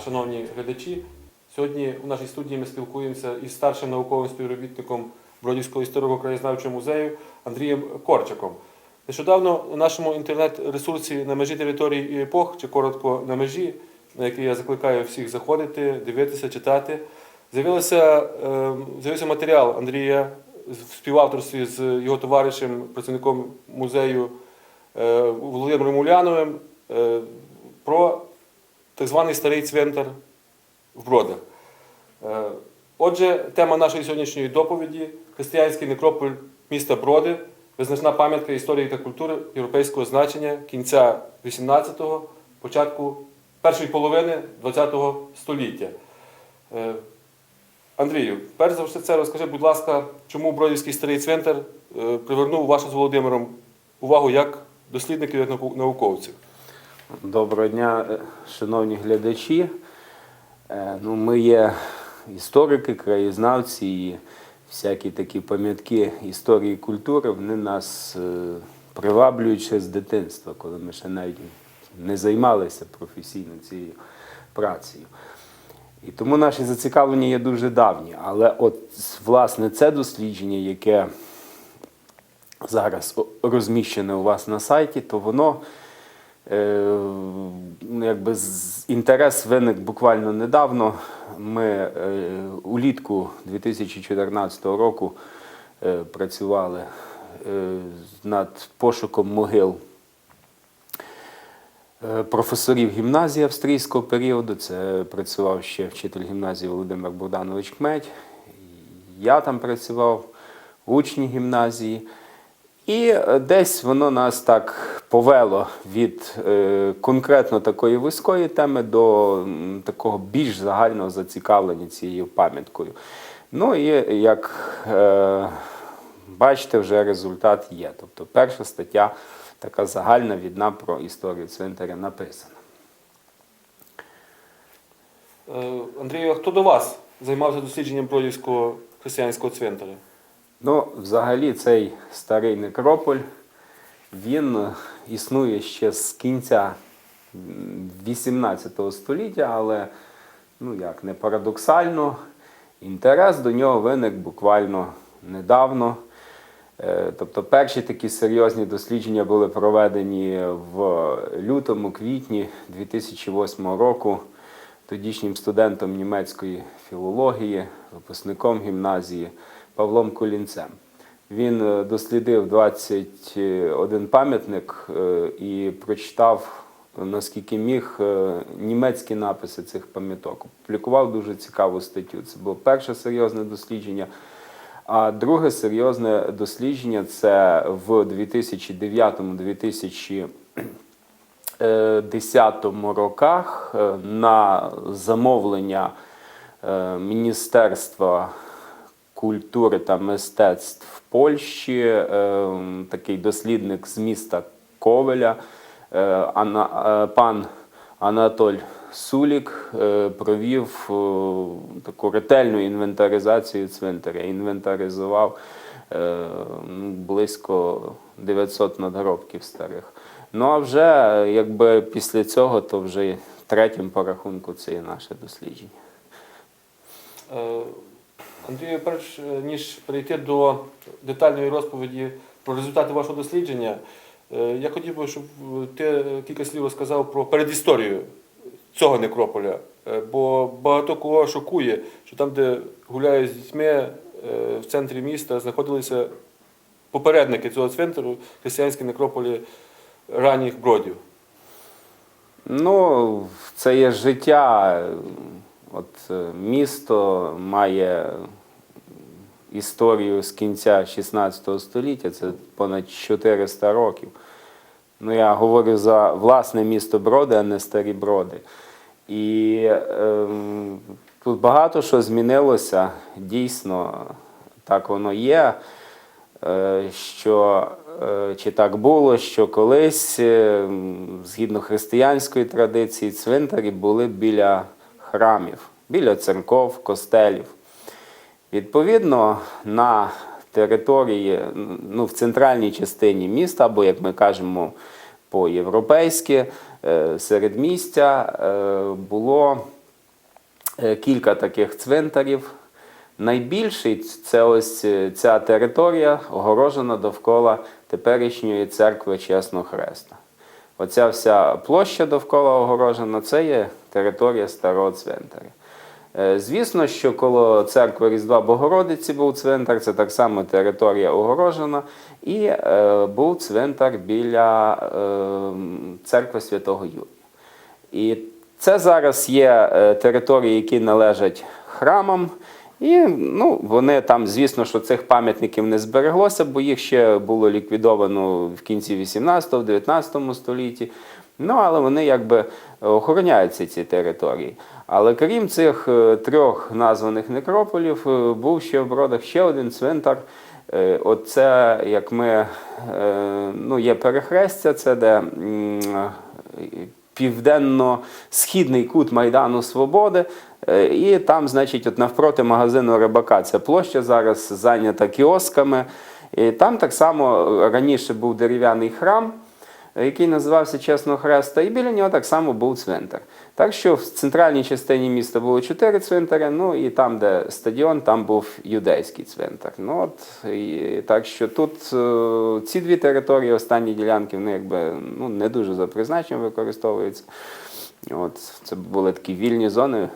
Шановні глядачі. Сьогодні у нашій студії ми спілкуємося із старшим науковим співробітником Бродівського історико-краєзнавчого музею Андрієм Корчаком. Нещодавно у нашому інтернет-ресурсі на межі території і епох, чи коротко на межі, на який я закликаю всіх заходити, дивитися, читати, з'явився, е, з'явився матеріал Андрія в співавторстві з його товаришем, працівником музею е, Володимиром Уляновим е, про так званий старий цвинтар в Бродах. Е, Отже, тема нашої сьогоднішньої доповіді християнський некрополь міста Броди, визначна пам'ятка історії та культури європейського значення кінця 18-го, початку першої половини 20-го століття. Е, Андрію, перш за все це розкажи, будь ласка, чому Бродівський старий цвинтар е, привернув вашу з Володимиром увагу як дослідників, як науковців? Доброго дня, е, шановні глядачі. Е, Ну, ми є історики, краєзнавці і всякі такі пам'ятки історії і культури, вони нас е, приваблюють ще з дитинства, коли ми ще навіть не займалися професійно цією працею. І тому наші зацікавлення є дуже давні. Але от власне це дослідження, яке зараз розміщене у вас на сайті, то воно якби інтерес виник буквально недавно. Ми е, улітку 2014 року е, працювали е, над пошуком могил е, професорів гімназії австрійського періоду. Це працював ще вчитель гімназії Володимир Богданович Кметь. Я там працював, учні гімназії. І е, десь воно нас так повело від е, конкретно такої вузької теми до такого більш загального зацікавлення цією пам'яткою. Ну і як е, бачите, вже результат є. Тобто перша стаття така загальна відна про історію цвинтаря написана. Е, Андрію, а хто до вас займався дослідженням Бродівського християнського цвинтаря? Ну, взагалі, цей старий некрополь, він існує ще з кінця м, 18 століття, але, ну як, не парадоксально, інтерес до нього виник буквально недавно. Е, Тобто перші такі серйозні дослідження були проведені в лютому-квітні 2008 року тодішнім студентом німецької філології, випускником гімназії Павлом Колінцем. Він е, дослідив 21 пам'ятник е, і прочитав, наскільки міг, е, німецькі написи цих пам'яток. Опублікував дуже цікаву статтю. Це було перше серйозне дослідження. А друге серйозне дослідження це в 2009-2010 роках на замовлення Міністерства культури та мистецтв Польщі, е, такий дослідник з міста Ковеля, е, е, пан Анатоль Сулік е, провів таку ретельну інвентаризацію цвинтаря. Інвентаризував ну, близько 900 надгробків старих. Ну а вже якби після цього, то вже третім по рахунку це є наше дослідження. Андрію, перш е, ніж перейти до детальної розповіді про результати вашого дослідження, е, я хотів би, щоб ти кілька слів розказав про передісторію цього некрополя. Е, Бо багато кого шокує, що там, де гуляють з дітьми в центрі міста, знаходилися попередники цього цвинтару, християнські некрополі ранніх бродів. Ну, це є життя. От е, місто має історію з кінця 16 століття, це понад 400 років. Ну, я говорю за власне місто Броди, а не старі броди. І ем, тут багато що змінилося. Дійсно, так воно є. Е, що е, чи так було, що колись, е, згідно християнської традиції, цвинтарі були біля храмів, біля церков, костелів. Відповідно, на території, ну, в центральній частині міста, або, як ми кажемо, по-європейськи, е, середмістя. Е, Було е, кілька таких цвинтарів. Найбільший це ось ця територія, огорожена довкола теперішньої церкви Чесного Хреста. Оця вся площа довкола огорожена це є територія старого цвинтаря. Е, Звісно, що коло церкви Різдва Богородиці був цвинтар, це так само територія огорожена, і е, був цвинтар біля е, церкви Святого Юрія. І це зараз є території, які належать храмам. І ну, вони там, звісно, що цих пам'ятників не збереглося, бо їх ще було ліквідовано в кінці 18-19 столітті. Ну, але вони якби охороняються ці території. Але крім цих е, трьох названих некрополів, е, був ще в Бродах ще один цвинтар. Е, Оце, як ми, ну, є перехрестя, це де південно-східний кут Майдану Свободи. Е, І там, значить, от навпроти магазину Рибака ця площа зараз зайнята кіосками. І там так само раніше був дерев'яний храм, який називався Чесного Хреста, і біля нього так само був цвинтар. Так що в центральній частині міста було чотири цвинтаря, ну і там, де стадіон, там був юдейський цвинтар. Ну, от, і, так що тут е, ці дві території, останні ділянки, вони якби ну, не дуже за призначенням використовуються. От, це були такі вільні зони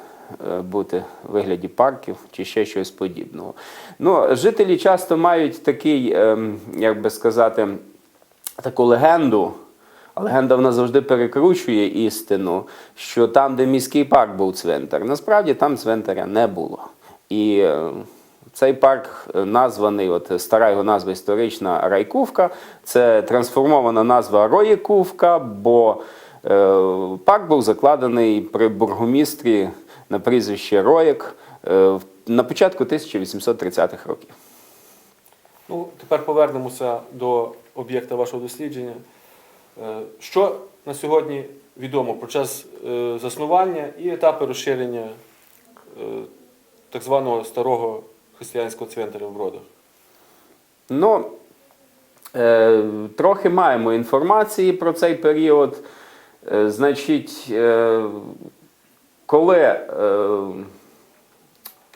е, бути в вигляді парків чи ще щось подібного. Ну, жителі часто мають такий, ем, як би сказати, таку легенду. Легенда вона завжди перекручує істину, що там, де міський парк був цвинтар, насправді там цвинтаря не було. І е, цей парк е, названий, от стара його назва історична Райкувка, це трансформована назва Роєкувка, бо е, парк був закладений при бургомістрі на прізвище Роєк е, на початку 1830-х років. Ну, тепер повернемося до об'єкта вашого дослідження. Е, Що на сьогодні відомо про час е, заснування і етапи розширення е, так званого старого християнського цвинтаря в Бродах? Ну, трохи маємо інформації про цей період. Значить, коли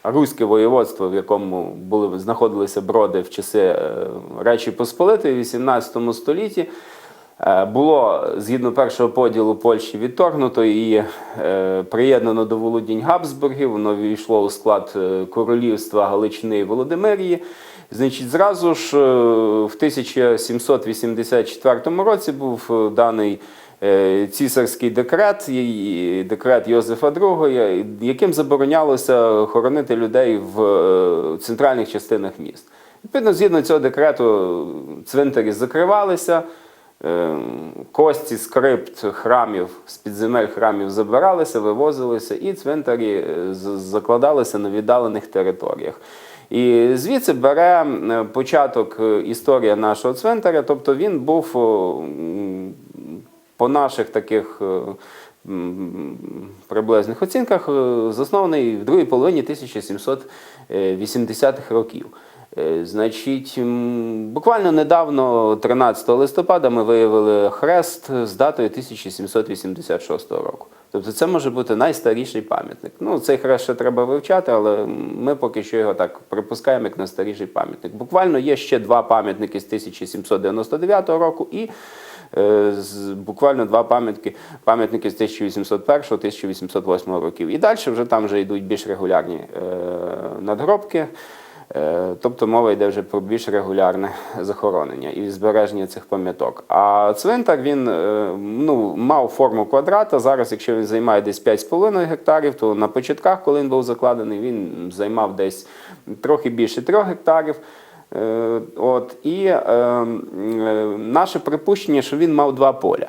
Руське воєводство, в якому були, знаходилися броди в часи Речі Посполитої в 18 столітті, було згідно першого поділу Польщі відторгнуто і е, приєднано до володінь Габсбургів. Воно війшло у склад е, королівства Галичини і Володимирії. Значить, зразу ж е, в 1784 році був е, даний е, цісарський декрет, декрет Йозефа II, яким заборонялося хоронити людей в е, центральних частинах міст. Відповідно, згідно цього декрету, цвинтарі закривалися, е, кості скрипт храмів, з-під земель храмів забиралися, вивозилися, і цвинтарі е, закладалися на віддалених територіях. І звідси бере початок е, історія нашого цвинтаря, тобто він був по наших таких е, приблизних оцінках заснований в другій половині 1780-х років. Е, Значить, буквально недавно, 13 листопада, ми виявили хрест з датою 1786 року. Тобто це може бути найстаріший пам'ятник. Ну, цей хрест ще треба вивчати, але ми поки що його так припускаємо як найстаріший пам'ятник. Буквально є ще два пам'ятники з 1799 року і е, буквально два пам'ятники, пам'ятники з 1801-1808 років. І далі вже там вже йдуть більш регулярні е, надгробки. Е, Тобто мова йде вже про більш регулярне захоронення і збереження цих пам'яток. А цвинтар він е, ну, мав форму квадрата. Зараз, якщо він займає десь 5,5 гектарів, то на початках, коли він був закладений, він займав десь трохи більше 3 гектарів. Е, От, і е, наше припущення, що він мав два поля.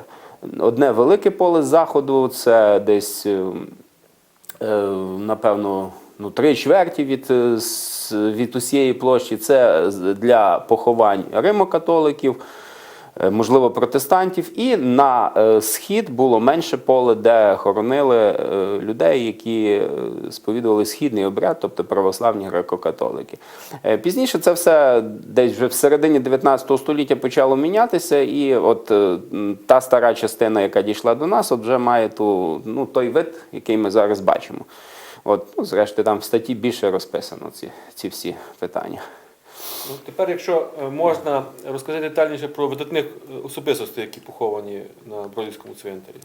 Одне велике поле з заходу, це десь е, е, напевно, ну, три чверті від, е, від усієї площі. Це для поховань римокатоликів. е, можливо, протестантів, і на е, схід було менше поле, де хоронили людей, які сповідували східний обряд, тобто православні греко-католики. Пізніше це все десь вже в середині 19 століття почало мінятися, і от та стара частина, яка дійшла до нас, от вже має ту, ну, той вид, який ми зараз бачимо. От, ну, зрештою, там в статті більше розписано ці, ці всі питання. Ну, тепер, якщо е, можна розказати детальніше про видатних е, особистостей, які поховані на Бродівському цвинтарі.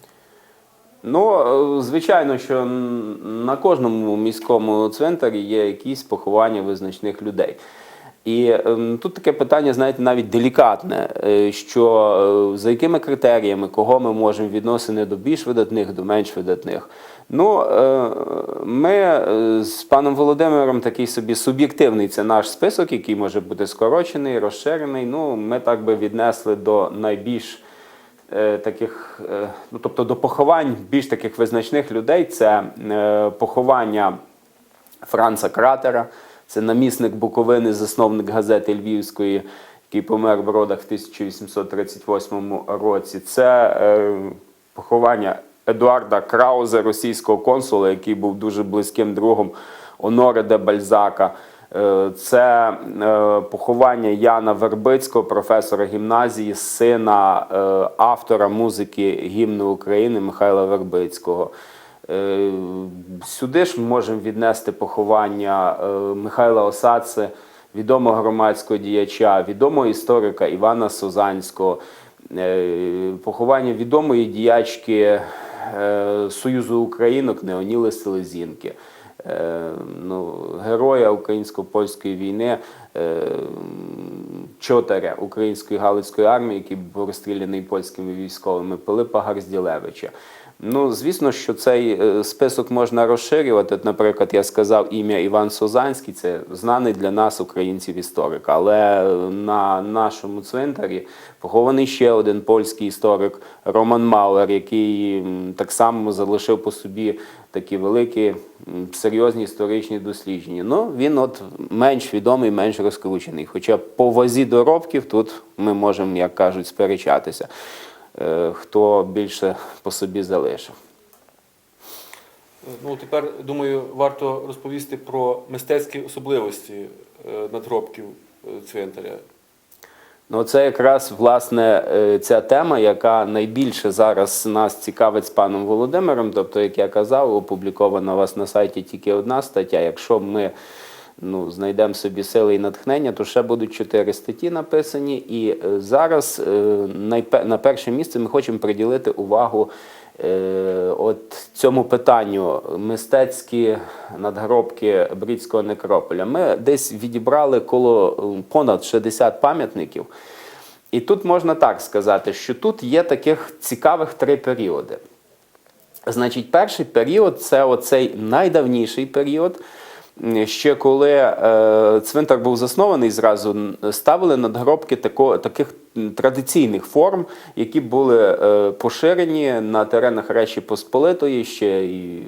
Ну, е, звичайно, що на кожному міському цвинтарі є якісь поховання визначних людей. І ем, тут таке питання, знаєте, навіть делікатне, е, що е, за якими критеріями, кого ми можемо відносити до більш видатних, до менш видатних. Ну, е, ми з паном Володимиром такий собі суб'єктивний це наш список, який може бути скорочений, розширений. Ну, ми так би віднесли до найбільш таких, ну тобто до поховань більш таких визначних людей це поховання Франца Кратера, це намісник Буковини, засновник газети Львівської, який помер в родах в 1838 році. Це е, поховання Едуарда Краузе, російського консула, який був дуже близьким другом Оноре де Бальзака. Е, Це е, поховання Яна Вербицького, професора гімназії, сина автора музики гімну України Михайла Вербицького. Е, Сюди ж ми можемо віднести поховання е, Михайла Осадце, відомого громадського діяча, відомого історика Івана Созанського, е, поховання відомої діячки Союзу Українок Неоніли Селезінки. Ну, героя українсько-польської війни, е, чотаря української галицької армії, який був розстріляний польськими військовими, Пилипа Гарзділевича. Ну, звісно, що цей е, список можна розширювати. Наприклад, я сказав ім'я Іван Созанський, це знаний для нас, українців, історик. Але на нашому цвинтарі похований ще один польський історик Роман Маулер, який так само залишив по собі такі великі серйозні історичні дослідження. Ну, він от менш відомий, менш розкручений. Хоча по вазі доробків тут ми можемо, як кажуть, сперечатися, е, хто більше по собі залишив. Е, Ну, тепер, думаю, варто розповісти про мистецькі особливості е, надгробків е, цвинтаря. Ну, це якраз власне е, ця тема, яка найбільше зараз нас цікавить з паном Володимиром. Тобто, як я казав, опублікована у вас на сайті тільки одна стаття. Якщо ми ну, знайдемо собі сили і натхнення, то ще будуть чотири статті написані. І е, зараз е, на перше місце ми хочемо приділити увагу. е, От цьому питанню мистецькі надгробки Брідського некрополя. Ми десь відібрали коло понад 60 пам'ятників. І тут можна так сказати, що тут є таких цікавих три періоди. Значить, перший період це оцей найдавніший період. Ще коли е, цвинтар був заснований, зразу ставили надгробки тако, таких традиційних форм, які були е, поширені на теренах Речі Посполитої ще і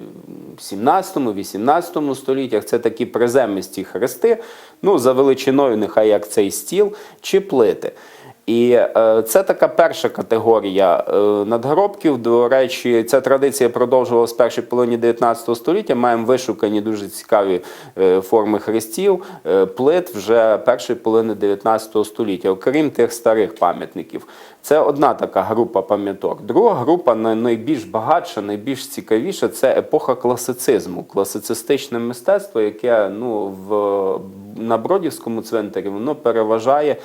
в 17-18 століттях. Це такі приземисті хрести, ну, за величиною, нехай як цей стіл, чи плити. І е, це така перша категорія е, надгробків. До речі, ця традиція продовжувалася в першій половині 19 століття. Маємо вишукані дуже цікаві е, форми хрестів, плит вже першої половини 19 століття, окрім тих старих пам'ятників. Це одна така група пам'яток. Друга група най- найбільш багатша, найбільш цікавіша це епоха класицизму, класицистичне мистецтво, яке ну, в, на Бродівському цвинтарі воно переважає,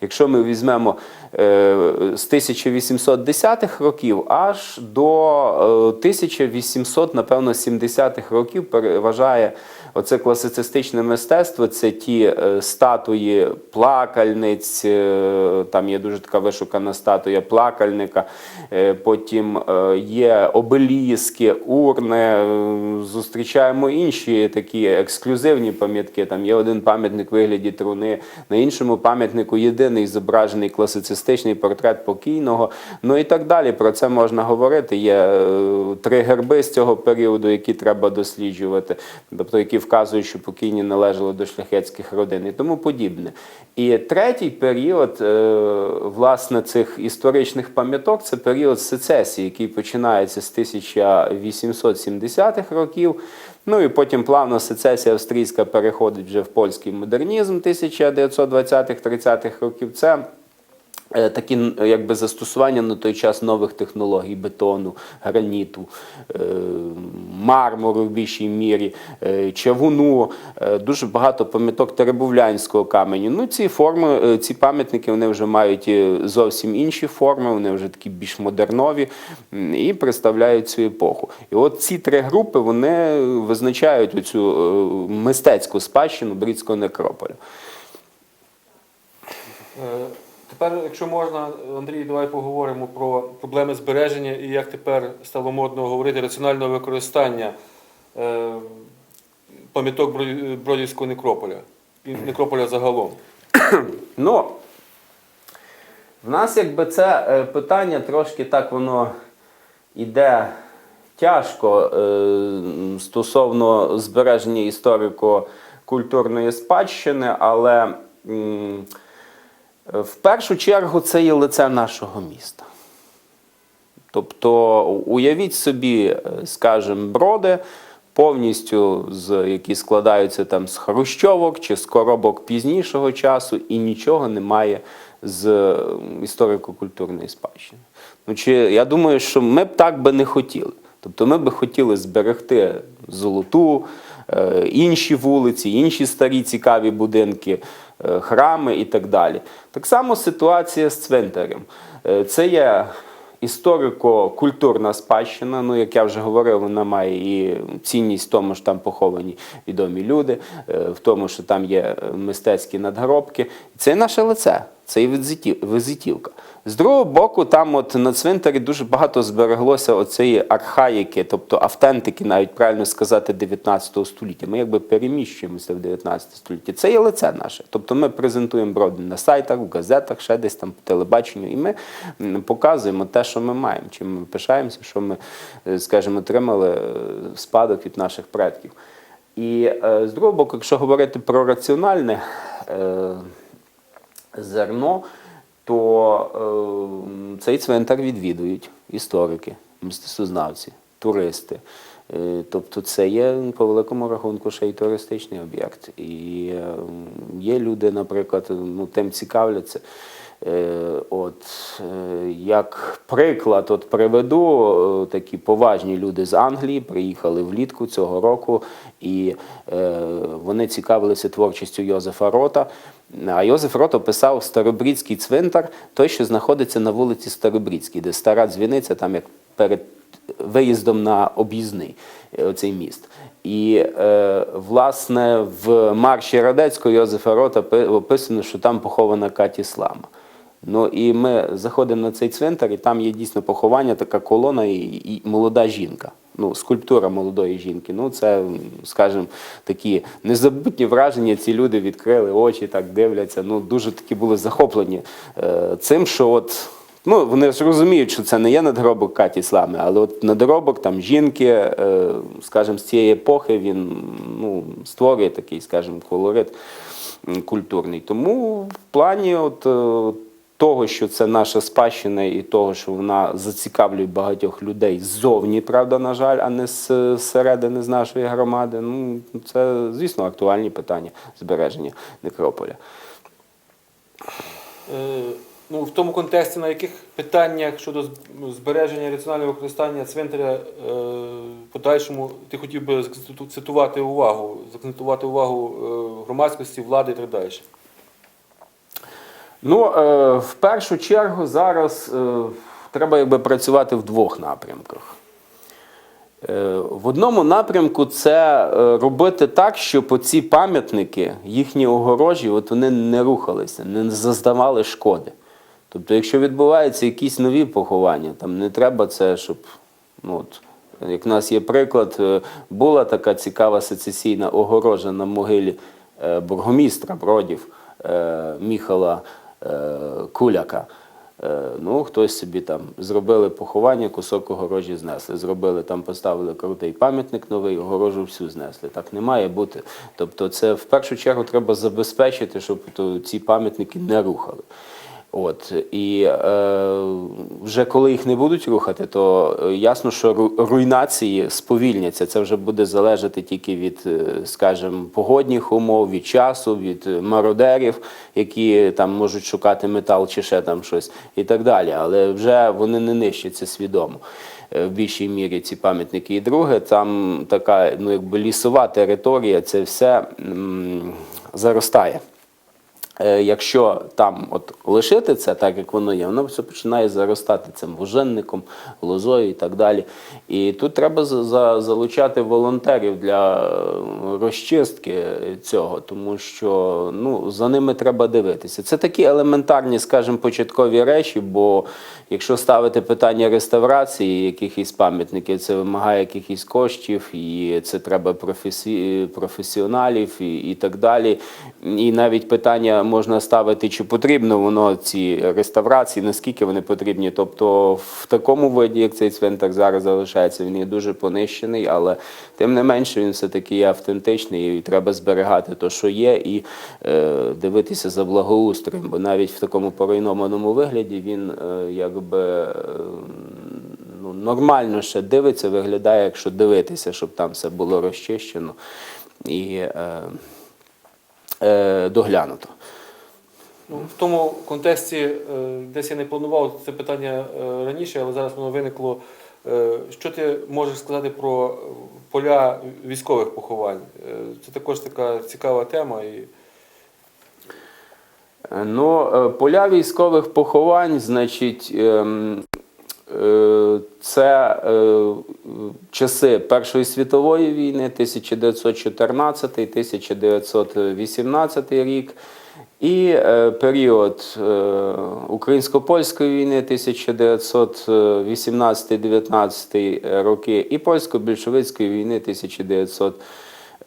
якщо ми візьмемо е, з 1810-х років аж до е, 1800, напевно, 70-х років переважає оце класицистичне мистецтво. Це ті е, статуї плакальниць, е, там є дуже така вишукана статуя плакальника, е, потім є обеліски, урни, зустрічаємо інші такі ексклюзивні пам'ятки. Там є один пам'ятник. вигляді труни, на іншому пам'ятнику єдиний зображений класицистичний портрет покійного. Ну і так далі. Про це можна говорити. Є три герби з цього періоду, які треба досліджувати, тобто які вказують, що покійні належали до шляхетських родин і тому подібне. І третій період е, власне цих історичних пам'яток це період сецесії, який починається з 1870-х років. Ну і потім плавно сецесія австрійська переходить вже в польський модернізм 1920-30-х років. Це такі якби застосування на той час нових технологій бетону, граніту, е, мармуру в більшій мірі, е, чавуну, е, дуже багато пам'яток теребовлянського каменю. Ну, ці форми, е, ці пам'ятники вони вже мають е, зовсім інші форми, вони вже такі більш модернові і представляють цю епоху. І от ці три групи вони визначають цю мистецьку спадщину Брідського некрополя. Тепер, якщо можна, Андрій, давай поговоримо про проблеми збереження і як тепер стало модно говорити раціонального використання е, пам'яток Бродівського некрополя і некрополя загалом. Ну, в нас якби це е, питання трошки так воно іде тяжко е, стосовно збереження історико-культурної спадщини, але в першу чергу це є лице нашого міста. Тобто уявіть собі, е, скажімо, броди, повністю з, які складаються там з хрущовок чи з коробок пізнішого часу, і нічого немає з е, історико-культурної спадщини. Ну, чи, я думаю, що ми б так би не хотіли. Тобто ми би хотіли зберегти золоту, е, інші вулиці, інші старі цікаві будинки, храми і так далі. Так само ситуація з цвинтарем. Е, Це є історико-культурна спадщина. Ну, як я вже говорив, вона має і цінність в тому, що там поховані відомі люди, е, в тому, що там є е, мистецькі надгробки. Це наше лице, це і візитів- візитівка. З другого боку, там от на цвинтарі дуже багато збереглося оцієї архаїки, тобто автентики, навіть правильно сказати, 19 століття. Ми якби переміщуємося в 19 століття. Це є лице наше. Тобто ми презентуємо броди на сайтах, в газетах, ще десь там по телебаченню, і ми показуємо те, що ми маємо, чим ми пишаємося, що ми, е, скажімо, отримали е, спадок від наших предків. І е, з другого боку, якщо говорити про раціональне зерно, то е, цей цвинтар відвідують історики, мистецтвознавці, туристи. Е, Тобто це є по великому рахунку ще й туристичний об'єкт. І е, є люди, наприклад, ну, тим цікавляться. Е, От, е, як приклад, от приведу е, такі поважні люди з Англії, приїхали влітку цього року, і вони цікавилися творчістю Йозефа Рота. А Йозеф Рот описав Старобрідський цвинтар, той, що знаходиться на вулиці Старобрідській, де стара дзвіниця, там як перед виїздом на об'їзний оцей міст. І е, власне в марші Радецького Йозефа Рота пи- описано, що там похована Каті Слама. Ну і ми заходимо на цей цвинтар, і там є дійсно поховання, така колона і, і молода жінка. Ну, скульптура молодої жінки. Ну, це, скажімо, такі незабутні враження. Ці люди відкрили очі, так дивляться. Ну, дуже такі були захоплені е, цим, що от. Ну, вони ж розуміють, що це не є надгробок Каті Слами, але от надгробок там жінки, е, скажімо, з цієї епохи він ну, створює такий, скажімо, колорит культурний. Тому в плані от, е, того, що це наша спадщина, і того, що вона зацікавлює багатьох людей ззовні, правда, на жаль, а не з середини з нашої громади. Ну, це, звісно, актуальні питання збереження некрополя. Е, Ну, в тому контексті, на яких питаннях щодо збереження раціонального використання цвинтаря е, подальшому ти хотів би цитувати увагу, закцентувати увагу е, громадськості, влади і так далі. Ну, е, в першу чергу зараз е, треба якби працювати в двох напрямках. Е, в одному напрямку це е, робити так, щоб оці пам'ятники, їхні огорожі, от вони не рухалися, не заздавали шкоди. Тобто, якщо відбуваються якісь нові поховання, там не треба це, щоб. Ну, от, як в нас є приклад, е, була така цікава сецесійна огорожа на могилі е, бургомістра Бродів Міхала Куляка. Е, Ну, хтось собі там зробили поховання, кусок огорожі знесли. Зробили там, поставили крутий пам'ятник новий, огорожу всю знесли. Так не має бути. Тобто, це в першу чергу треба забезпечити, щоб то, ці пам'ятники не рухали. От і е, вже коли їх не будуть рухати, то е, ясно, що ру- руйнації сповільняться. Це вже буде залежати тільки від, е, скажімо, погодних умов, від часу, від е, мародерів, які там можуть шукати метал чи ще там щось, і так далі. Але вже вони не нищаться свідомо. В більшій мірі ці пам'ятники. І друге, там така ну, якби лісова територія, це все м, заростає. Е, Якщо там от лишити це так, як воно є, воно все починає заростати цим вуженником, лозою і так далі. І тут треба за- за- залучати волонтерів для е, розчистки цього, тому що ну, за ними треба дивитися. Це такі елементарні, скажімо, початкові речі, бо якщо ставити питання реставрації якихось пам'ятників, це вимагає якихось коштів, і це треба професі... професіоналів і, і так далі. І навіть питання можна ставити, чи потрібно воно ці реставрації, наскільки вони потрібні. Тобто в такому виді, як цей цвинтар зараз залишається, він є дуже понищений, але тим не менше він все-таки є автентичний і треба зберігати те, що є, і е, дивитися за благоустроєм, бо навіть в такому поруйнованому вигляді він е, якби. е, Ну, нормально ще дивиться, виглядає, якщо дивитися, щоб там все було розчищено і е, е, доглянуто. Ну, в тому контексті е, десь я не планував це питання е, раніше, але зараз воно виникло. Е, Що ти можеш сказати про поля військових поховань? Це також така цікава тема. І... Ну, поля військових поховань, значить, ем, це часи Першої світової війни, 1914-1918 рік, і е, період е, Українсько-польської війни 1918-19 роки і польсько-більшовицької війни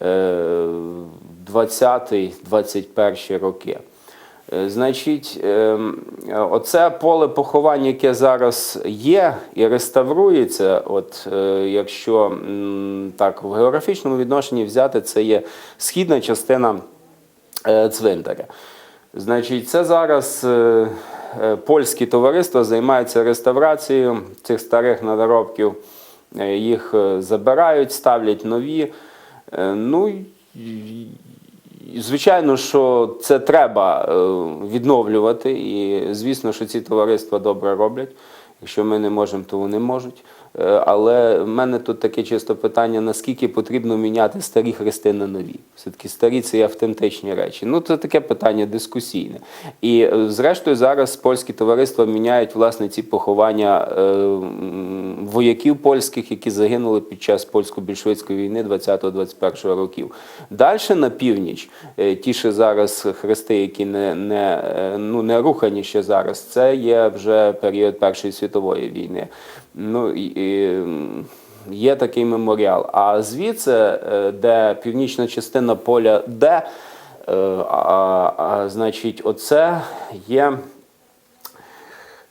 1920-21 роки. Е, Значить, ем, е, оце поле поховань, яке зараз є і реставрується, от якщо так в географічному відношенні взяти, це є східна частина цвинтаря. Значить, це зараз е, е, польські товариства займаються реставрацією цих старих надаробків. Е, Їх е, забирають, ставлять нові. Е, Ну, Звичайно, що це треба е, відновлювати, і звісно, що ці товариства добре роблять. Якщо ми не можемо, то вони можуть. Е, Але в мене тут таке чисто питання: наскільки потрібно міняти старі хрести на нові? Все-таки старі це автентичні речі. Ну, це таке питання дискусійне. І е, зрештою, зараз польські товариства міняють власне ці поховання е, вояків польських, які загинули під час польсько-більшовицької війни 20-21 років. Далі на північ, ті ще зараз хрести, які не, не, ну, не рухані ще зараз, це є вже період Першої світової війни. Ну, і, є такий меморіал. А звідси, е, де північна частина поля Д, е, а, а, значить, оце є.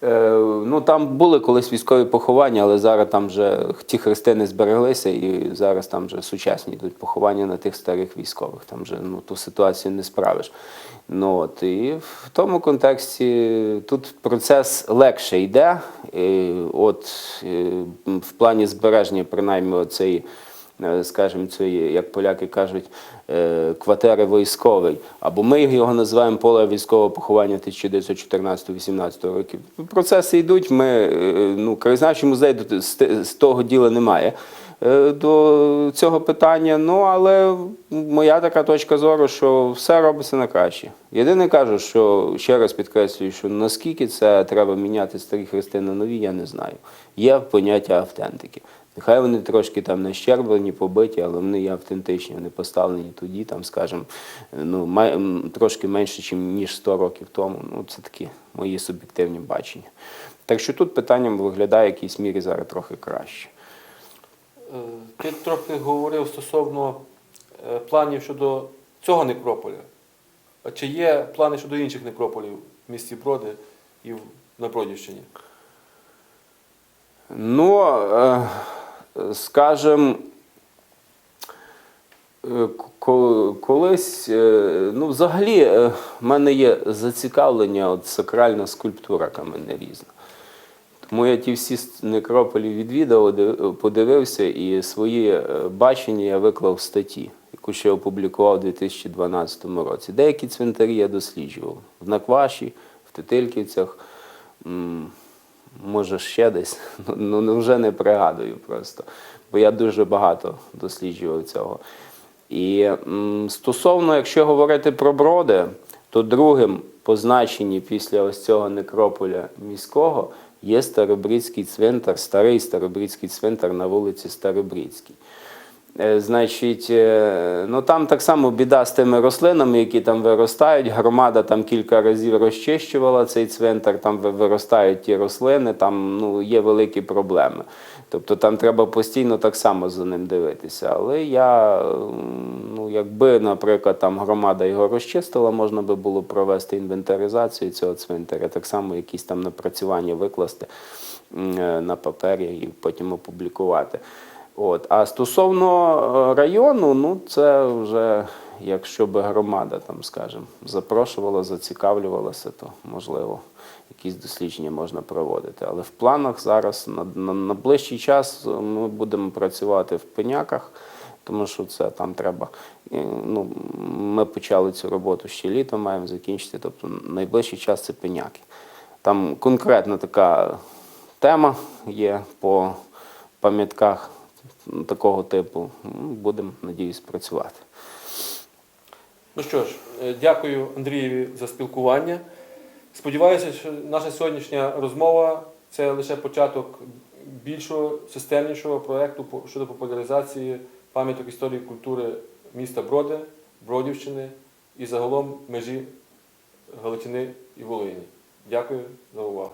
Е, Ну, там були колись військові поховання, але зараз там вже ті хрести не збереглися, і зараз там вже сучасні йдуть поховання на тих старих військових. Там вже ну, ту ситуацію не справиш. Ну, от, і в тому контексті тут процес легше йде. І, от, е, в плані збереження, принаймні, е, скажімо, цієї, як поляки кажуть, е, квартири військової. Або ми його називаємо поле військового поховання 1914-18 років. Процеси йдуть. Ми, е, ну, краєзнавчий музей з того діла немає е, до цього питання. Ну, але моя така точка зору, що все робиться на краще. Єдине кажу, що ще раз підкреслюю, що наскільки це треба міняти старі хрести на нові, я не знаю. Є поняття автентики. Нехай вони трошки там нащерблені, побиті, але вони є автентичні, вони поставлені тоді, там, скажімо, ну, май- трошки менше, ніж 100 років тому. Ну, це такі мої суб'єктивні бачення. Так що тут питання виглядає в якійсь мірі зараз трохи краще. Е, Ти трохи говорив стосовно е, планів щодо цього некрополя. А чи є плани щодо інших некрополів в місті Броди і на Бродівщині? Ну, е, скажем, е, колись, е, ну, взагалі, е, в мене є зацікавлення от сакральна скульптура каменерізна. Тому я ті всі некрополі відвідав, подивився і свої бачення я виклав в статті, яку ще опублікував у 2012 році. Деякі цвинтарі я досліджував в Накваші, в Тетильківцях, може ще десь, ну, ну вже не пригадую просто, бо я дуже багато досліджував цього. І стосовно, якщо говорити про броди, то другим по значенні після ось цього некрополя міського є Старобрідський цвинтар, старий Старобрідський цвинтар на вулиці Старобрідській. Е, Значить, е, ну там так само біда з тими рослинами, які там виростають. Громада там кілька разів розчищувала цей цвинтар, там виростають ті рослини, там ну, є великі проблеми. Тобто там треба постійно так само за ним дивитися. Але я, ну, якби, наприклад, там громада його розчистила, можна би було провести інвентаризацію цього цвинтаря, так само якісь там напрацювання викласти е, на папері і потім опублікувати. От. А стосовно е, району, ну це вже якщо би громада там, скажімо, запрошувала, зацікавлювалася, то можливо якісь дослідження можна проводити. Але в планах зараз на, на, на ближчий час е, ми будемо працювати в пеняках, тому що це там треба. е, Ну, ми почали цю роботу ще літом, маємо закінчити. Тобто найближчий час це пеняки. Там конкретна така тема є по пам'ятках такого типу. Ну, Будемо, надіюсь, працювати. Ну що ж, е, дякую Андрієві за спілкування. Сподіваюся, що наша сьогоднішня розмова це лише початок більшого системнішого проєкту щодо популяризації пам'яток історії і культури міста Броди, Бродівщини і загалом межі Галичини і Волині. Дякую за увагу.